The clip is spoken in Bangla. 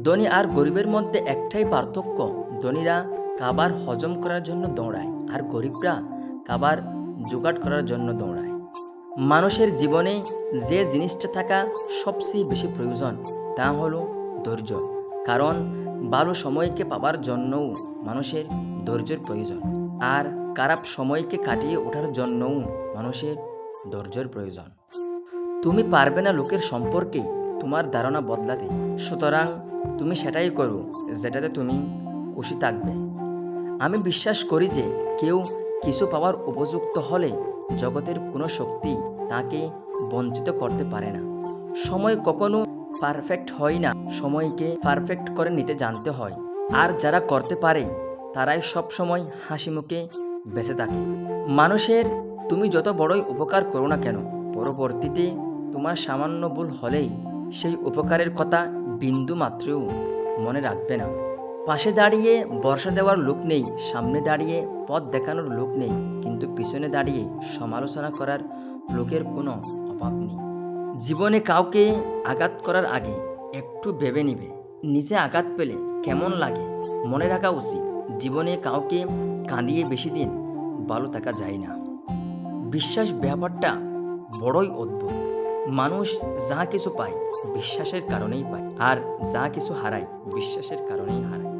ধনী আর গরিবের মধ্যে একটাই পার্থক্য, ধনীরা খাবার হজম করার জন্য দৌড়ায় আর গরিবরা খাবার জোগাড় করার জন্য দৌড়ায়। মানুষের জীবনে যে জিনিসটা থাকা সবচেয়ে বেশি প্রয়োজন, তা হলো ধৈর্য। কারণ ভালো সময়কে পাবার জন্যও মানুষের ধৈর্যের প্রয়োজন আর খারাপ সময়কে কাটিয়ে ওঠার জন্যও মানুষের ধৈর্যের প্রয়োজন। তুমি পারবে না লোকের সম্পর্কে তোমার ধারণা বদলাতে। সুতরাং তুমি সেটাই করো যেটাতে তুমি খুশি থাকবে। আমি বিশ্বাস করি যে কেউ কিছু পাওয়ার উপযুক্ত হলে জগতের কোনো শক্তি তাকে বঞ্চিত করতে পারে না। সময় কখনো পারফেক্ট হয় না, সময়কে পারফেক্ট করে নিতে জানতে হয়। আর যারা করতে পারে, তারাই সব সময় হাসি মুখে বেঁচে থাকে। মানুষের তুমি যত বড়ই উপকার করো না কেন, পরবর্তীতে তোমার সামান্য ভুল হলেই সেই উপকারের কথা বিন্দু মাত্রেও মনে রাখবে না। পাশে দাঁড়িয়ে বর্ষা দেওয়ার লোক নেই, সামনে দাঁড়িয়ে পথ দেখানোর লোক নেই, কিন্তু পিছনে দাঁড়িয়ে সমালোচনা করার লোকের কোনো অভাব নেই। জীবনে কাউকে আঘাত করার আগে একটু ভেবে নিবে, নিজে আঘাত পেলে কেমন লাগে মনে রাখা উচিত, জীবনে কাউকে কাঁদিয়ে বেশি দিন ভালো থাকা যায় না। বিশ্বাস ব্যাপারটা বড়ই অদ্ভুত। মানুষ যা কিছু পায় বিশ্বাসের কারণেই পায়। আর যা কিছু হারায় বিশ্বাসের কারণেই হারায়।